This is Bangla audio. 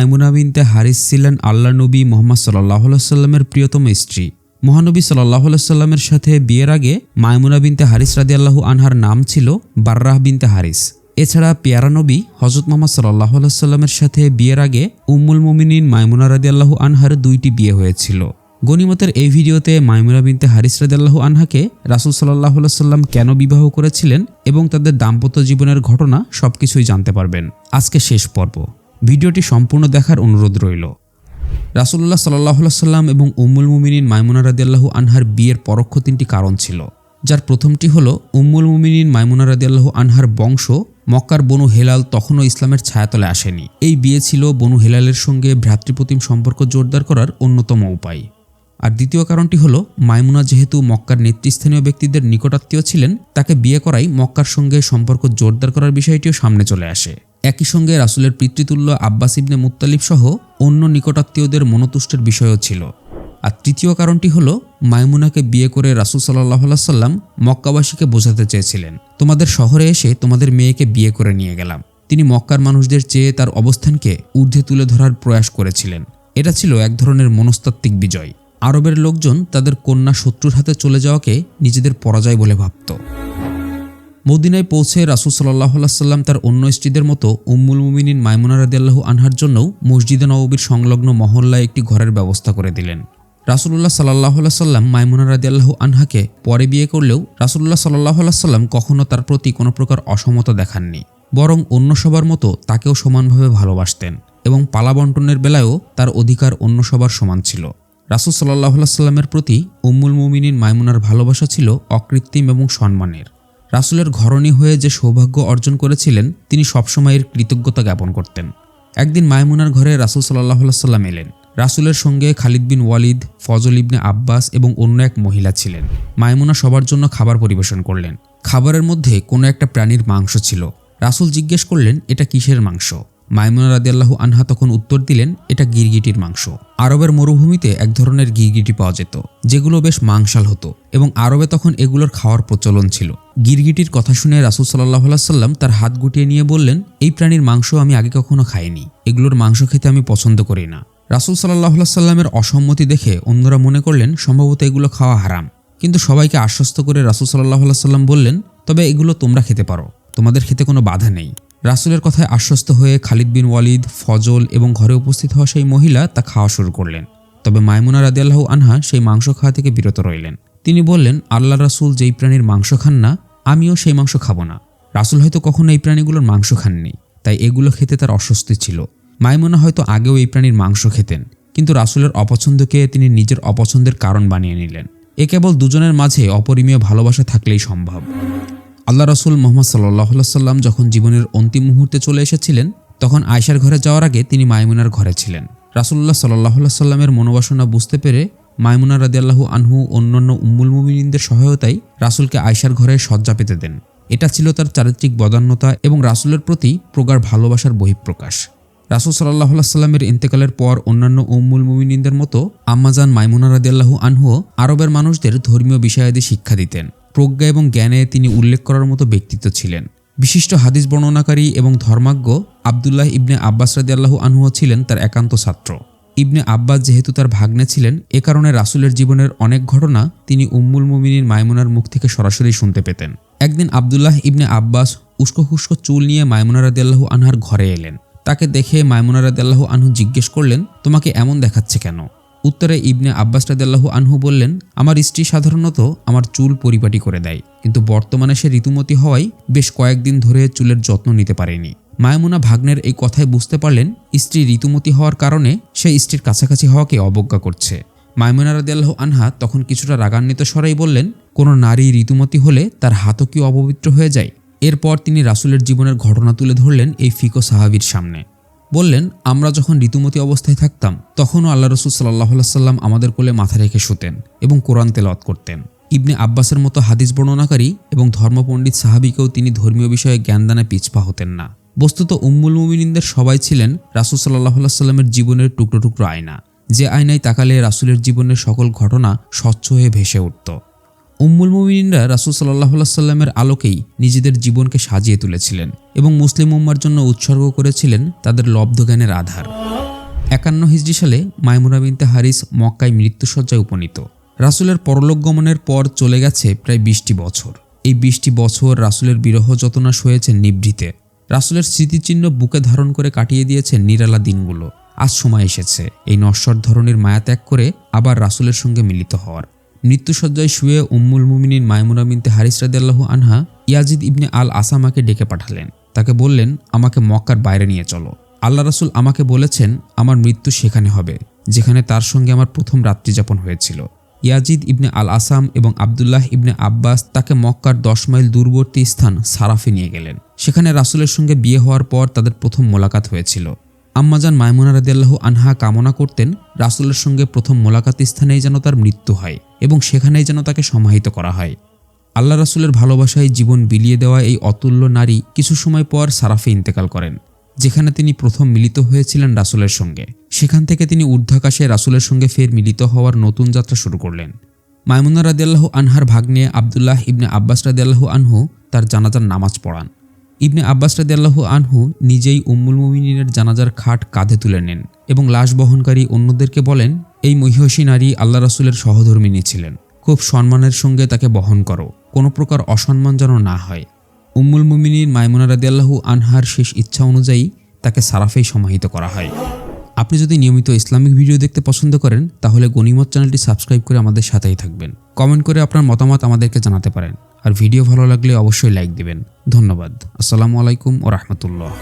মাইমুনা বিনতে হারিস ছিলেন আল্লাহ নবী মোহাম্মদ সাল্লাহ সাল্লামের প্রিয়তম স্ত্রী। মহানবী সাল্লাহ সাল্লামের সাথে বিয়ের আগে মাইমুনা বিনতে হারিস রাদি আল্লাহু আনহার নাম ছিল বার্রাহ বিনতে হারিস। এছাড়া পেয়ারা নবী হজরত মোহাম্মদ সাল্লাহ সাল্লামের সাথে বিয়ের আগে উম্মুল মুমিনিন মাইমুনা রাদি আল্লাহু আনহার দুইটি বিয়ে হয়েছিল। গনিমতের এই ভিডিওতে মাইমুনা বিনতে হারিস রাদিয়াল্লাহু আনহাকে রাসুল সাল্লাহ সাল্লাম কেন বিবাহ করেছিলেন এবং তাদের দাম্পত্য জীবনের ঘটনা সবকিছুই জানতে পারবেন। আজকে শেষ পর্ব। ভিডিওটি সম্পূর্ণ দেখার অনুরোধ রইল। রাসুল্লাহ সাল্লাহ সাল্লাম এবং উম্মুল মুমিনিন মাইমুনা রাদিয়াল্লাহু আনহার বিয়ের পরোক্ষ তিনটি কারণ ছিল। যার প্রথমটি হল, উম্মুল মুমিনিন মাইমুনা রাদিয়াল্লাহু আনহার বংশ মক্কার বনু হেলাল তখনও ইসলামের ছায়াতলে আসেনি। এই বিয়ে ছিল বনু হেলালের সঙ্গে ভ্রাতৃপ্রতিম সম্পর্ক জোরদার করার অন্যতম উপায়। আর দ্বিতীয় কারণটি হল, মাইমুনা যেহেতু মক্কার নেতৃস্থানীয় ব্যক্তিদের নিকটাত্মীয় ছিলেন, তাকে বিয়ে করাই মক্কার সঙ্গে সম্পর্ক জোরদার করার বিষয়টিও সামনে চলে আসে। একই সঙ্গে রাসুলের পিতৃতুল্য আব্বাস ইবনে মুত্তালিব সহ অন্য নিকটাত্মীয়দের মনতুষ্টের বিষয়ও ছিল। আর তৃতীয় কারণটি হলো, মাইমুনাকে বিয়ে করে রাসুল সাল্লাহ সাল্লাম মক্কাবাসীকে বোঝাতে চেয়েছিলেন। তোমাদের শহরে এসে তোমাদের মেয়েকে বিয়ে করে নিয়ে গেলাম। তিনি মক্কার মানুষদের চেয়ে তার অবস্থানকে ঊর্ধ্বে তুলে ধরার প্রয়াস করেছিলেন। এটা ছিল এক ধরনের মনস্তাত্ত্বিক বিজয়। আরবের লোকজন তাদের কন্যা শত্রুর হাতে চলে যাওয়াকে নিজেদের পরাজয় বলে ভাবত। মদিনায় পৌঁছে রাসুল সাল্লাহ সাল্লাম তার অন্য স্ত্রীদের মতো উম্মুল মুমিনিন মাইমুনা রাদিয়াল্লাহ আনহার জন্যও মসজিদে নববীর সংলগ্ন মহল্লায় একটি ঘরের ব্যবস্থা করে দিলেন। রাসুল্লাহ সাল্লাহ সাল্লাম মাইমুনা রাদিয়াল্লাহ আনহাকে পরে বিয়ে করলেও রাসুল্লাহ সাল্লাহ সাল্লাম কখনও তার প্রতি কোনো প্রকার অসমতা দেখাননি, বরং অন্য সবার মতো তাকেও সমানভাবে ভালোবাসতেন এবং পালা বন্টনের বেলায়ও তার অধিকার অন্য সবার সমান ছিল। রাসুল সাল্লাহ সাল্লামের প্রতি উম্মুল মুমিনিন মাইমুনার ভালোবাসা ছিল অকৃত্রিম এবং সম্মানের। রাসুলের ঘরণী হয়ে যে সৌভাগ্য অর্জন করেছিলেন, তিনি সবসময়ের কৃতজ্ঞতা জ্ঞাপন করতেন। একদিন মাইমুনার ঘরে রাসুল সাল্লাহ সাল্লাম এলেন। রাসুলের সঙ্গে খালিদ বিন ওয়ালিদ, ফজল ইবনে আব্বাস এবং অন্য এক মহিলা ছিলেন। মাইমুনা সবার জন্য খাবার পরিবেশন করলেন। খাবারের মধ্যে কোনো একটা প্রাণীর মাংস ছিল। রাসুল জিজ্ঞেস করলেন, এটা কিসের মাংস? মাইমুনা রাদিয়াল্লাহু আনহা তখন উত্তর দিলেন, এটা গিরগিটির মাংস। আরবের মরুভূমিতে এক ধরনের গিরগিটি পাওয়া যেত, যেগুলো বেশ মাংসাল হতো এবং আরবে তখন এগুলোর খাওয়ার প্রচলন ছিল। গিরগিটির কথা শুনে রাসুল সাল্লাহ সাল্লাম তার হাত গুটিয়ে নিয়ে বললেন, এই প্রাণীর মাংস আমি আগে কখনো খাইনি। এগুলোর মাংস খেতে আমি পছন্দ করি না। রাসুল সাল্লাহ সাল্লামের অসম্মতি দেখে অন্যরা মনে করলেন, সম্ভবত এগুলো খাওয়া হারাম। কিন্তু সবাইকে আশ্বস্ত করে রাসুল সাল্লাহ সাল্লাম বললেন, তবে এগুলো তোমরা খেতে পারো। তোমাদের খেতে কোনো বাধা নেই। রাসুলের কথায় আশ্বস্ত হয়ে খালিদ বিন ওয়ালিদ, ফজল এবং ঘরে উপস্থিত হওয়া সেই মহিলা তা খাওয়া শুরু করলেন। তবে মাইমুনা রাদিয়াল্লাহু আনহা সেই মাংস খাওয়া থেকে বিরত রইলেন। তিনি বললেন আল্লাহ রাসুল যেই প্রাণীর মাংস খান না আমিও সেই মাংস খাব না। রাসুল হয়তো কখনো এই প্রাণীগুলোর মাংস খাননি, তাই এগুলো খেতে তার অস্বস্তি ছিল। মাইমুনা হয়তো আগেও এই প্রাণীর মাংস খেতেন, কিন্তু রাসুলের অপছন্দকে তিনি নিজের অপছন্দের কারণ বানিয়ে নিলেন। এ কেবল দুজনের মাঝে অপরিমীয় ভালোবাসা থাকলেই সম্ভব। আল্লাহ রসুল মোহাম্মদ সাল্লাহ সাল্লাম যখন জীবনের অন্তিম মুহূর্তে চলে এসেছিলেন, তখন আয়সার ঘরে যাওয়ার আগে তিনি মাইমুনার ঘরে ছিলেন। রাসুল্লাহ সাল্লাহ সাল্লামের মনোবাসনা বুঝতে পেরে মাইমুনা রাদিয়াল্লাহু আনহু অন্যান্য উম্মুল মুমিনদের সহায়তায় রাসুলকে আয়সার ঘরে শয্যা পেতে দেন। এটা ছিল তার চারিত্রিক বদান্যতা এবং রাসুলের প্রতি প্রগাঢ় ভালোবাসার বহিঃপ্রকাশ। রাসুল সাল্লাহ সাল্লামের ইন্তেকালের পর অন্যান্য উম্মুল মুমিনদের মতো আম্মাজান মাইমুনা রাদিয়াল্লাহু আনহুও আরবের মানুষদের ধর্মীয় বিষয়াদি শিক্ষা দিতেন। প্রজ্ঞা এবং জ্ঞানে তিনি উল্লেখ করার মতো ব্যক্তিত্ব ছিলেন। বিশিষ্ট হাদিস বর্ণনাকারী এবং ধর্মাজ্ঞ আবদুল্লাহ ইবনে আব্বাস রাদিয়াল্লাহু আনহুও ছিলেন তার একান্ত ছাত্র। ইবনে আব্বাস যেহেতু তার ভাগ্নে ছিলেন, এ কারণে রাসুলের জীবনের অনেক ঘটনা তিনি উম্মুল মুমিনিন মাইমুনার মুখ থেকে সরাসরি শুনতে পেতেন। একদিন আবদুল্লাহ ইবনে আব্বাস উস্কো খুস্কো চুল নিয়ে মাইমুনা রাদিয়াল্লাহু আনহার ঘরে এলেন। তাকে দেখে মাইমুনা রাদিয়াল্লাহু আনহু জিজ্ঞেস করলেন, তোমাকে এমন দেখাচ্ছে কেন? উত্তরে ইবনে আব্বাস রাদিয়াল্লাহু আনহু বললেন, আমার স্ত্রী সাধারণত আমার চুল পরিপাটি করে দেয়, কিন্তু বর্তমানে সে ঋতুমতি হওয়ায় বেশ কয়েকদিন ধরে চুলের যত্ন নিতে পারেনি। মায়ামুনা ভাগ্নের এই কথায় বুঝতে পারলেন, স্ত্রী ঋতুমতি হওয়ার কারণে সে স্ত্রীর কাছাকাছি হওয়াকে অবজ্ঞা করছে। মায়মুনা রাদিয়াল্লাহু আনহা তখন কিছুটা রাগান্বিত স্বরেই বললেন, কোনো নারী ঋতুমতি হলে তার হাতও কি অপবিত্র হয়ে যায়? এরপর তিনি রাসুলের জীবনের ঘটনা তুলে ধরলেন এই ফিকো সাহাবির সামনে। বললেন, আমরা যখন ঋতুমতি অবস্থায় থাকতাম, তখনও আল্লাহ রসুল সাল্লাহ সাল্লাম আমাদের কোলে মাথা রেখে শুতেন এবং কোরআন তেলাওয়াত করতেন। ইবনে আব্বাসের মতো হাদিস বর্ণনাকারী এবং ধর্মপণ্ডিত সাহাবিকেও তিনি ধর্মীয় বিষয়ে জ্ঞানদানে পিছপা হতেন না। বস্তুত উম্মুল মুমিনিনদের সবাই ছিলেন রাসুল সাল্লাহ সাল্লামের জীবনের টুকরো টুকরো আয়না। যে আয়নায় তাকালে রাসুলের জীবনের সকল ঘটনা স্বচ্ছ হয়ে ভেসে উঠত। উম্মুল মুমিনিনরা রাসুল সাল্লাহ সাল্লামের আলোকেই নিজেদের জীবনকে সাজিয়ে তুলেছিলেন এবং মুসলিম উম্মার জন্য উৎসর্গ করেছিলেন তাদের লব্ধ জ্ঞানের আধার। একান্ন হিজড়ি সালে মাইমুনা বিনতে হারিস মক্কায় মৃত্যুসজ্জায় উপনীত। রাসুলের পরলোক গমনের পর চলে গেছে প্রায় বিশটি বছর। এই বিশটি বছর রাসুলের বিরহ যতনা সয়েছেন নিভৃতে। রাসুলের স্মৃতিচিহ্ন বুকে ধারণ করে কাটিয়ে দিয়েছেন নিরালা দিনগুলো। আজ সময় এসেছে। এই নশ্বর ধরনের মায়া ত্যাগ করে আবার রাসুলের সঙ্গে মিলিত হওয়ার। মৃত্যুসজ্জায় শুয়ে উম্মুল মুমিনিন মাইমুনা বিনতে হারিস রাদিয়াল্লাহু আনহা ইয়াজিদ ইবনে আল আসামাকে ডেকে পাঠালেন। তাকে বললেন, আমাকে মক্কার বাইরে নিয়ে চলো। আল্লাহ রাসুল আমাকে বলেছেন, আমার মৃত্যু সেখানে হবে, যেখানে তার সঙ্গে আমার প্রথম রাত্রিযাপন হয়েছিল। ইয়াজিদ ইবনে আল আসাম এবং আবদুল্লাহ ইবনে আব্বাস তাকে মক্কার দশ মাইল দূরবর্তী স্থান সারাফে নিয়ে গেলেন। সেখানে রাসুলের সঙ্গে বিয়ে হওয়ার পর তাদের প্রথম মোলাকাত হয়েছিল। আম্মাজান মাইমুনা রাদিয়াল্লাহু আনহা কামনা করতেন, রাসুলের সঙ্গে প্রথম মোলাকাত স্থানেই যেন তার মৃত্যু হয় এবং সেখানেই যেন তাকে সমাহিত করা হয়। আল্লাহ রাসুলের ভালোবাসায় জীবন বিলিয়ে দেওয়া এই অতুল্য নারী কিছু সময় পর সারাফে ইন্তেকাল করেন, যেখানে তিনি প্রথম মিলিত হয়েছিলেন রাসুলের সঙ্গে। সেখান থেকে তিনি ঊর্ধ্বাকাশে রাসুলের সঙ্গে ফের মিলিত হওয়ার নতুন যাত্রা শুরু করলেন। মাইমুনা রাদিয়াল্লাহু আনহার ভাগ্নে আবদুল্লাহ ইবনে আব্বাস রাদিয়াল্লাহু আনহু তার জানাজার নামাজ পড়ান। ইবনে আব্বাস রাদিয়াল্লাহু আনহু নিজেই উম্মুল মুমিনিনের জানাজার খাট কাঁধে তুলে নেন এবং লাশ বহনকারী অন্যদেরকে বলেন, এই মহিষী নারী আল্লাহ রাসুলের সহধর্মিনী ছিলেন খুব সম্মানের সঙ্গে তাকে বহন করো। কোনো প্রকার অসম্মান যেন না হয়। উম্মুল মুমিনিন মাইমুনা রাদিয়াল্লাহু আনহার শেষ ইচ্ছা অনুযায়ী তাকে সারাফেই সমাহিত করা হয়। আপনি যদি নিয়মিত ইসলামিক ভিডিও দেখতে পছন্দ করেন, তাহলে গণিমত চ্যানেলটি সাবস্ক্রাইব করে আমাদের সাথেই থাকবেন। কমেন্ট করে আপনার মতামত আমাদেরকে জানাতে পারেন। আর ভিডিও ভালো লাগলে অবশ্যই লাইক দিবেন। ধন্যবাদ। আসসালামু আলাইকুম ও রহমতুল্লাহ।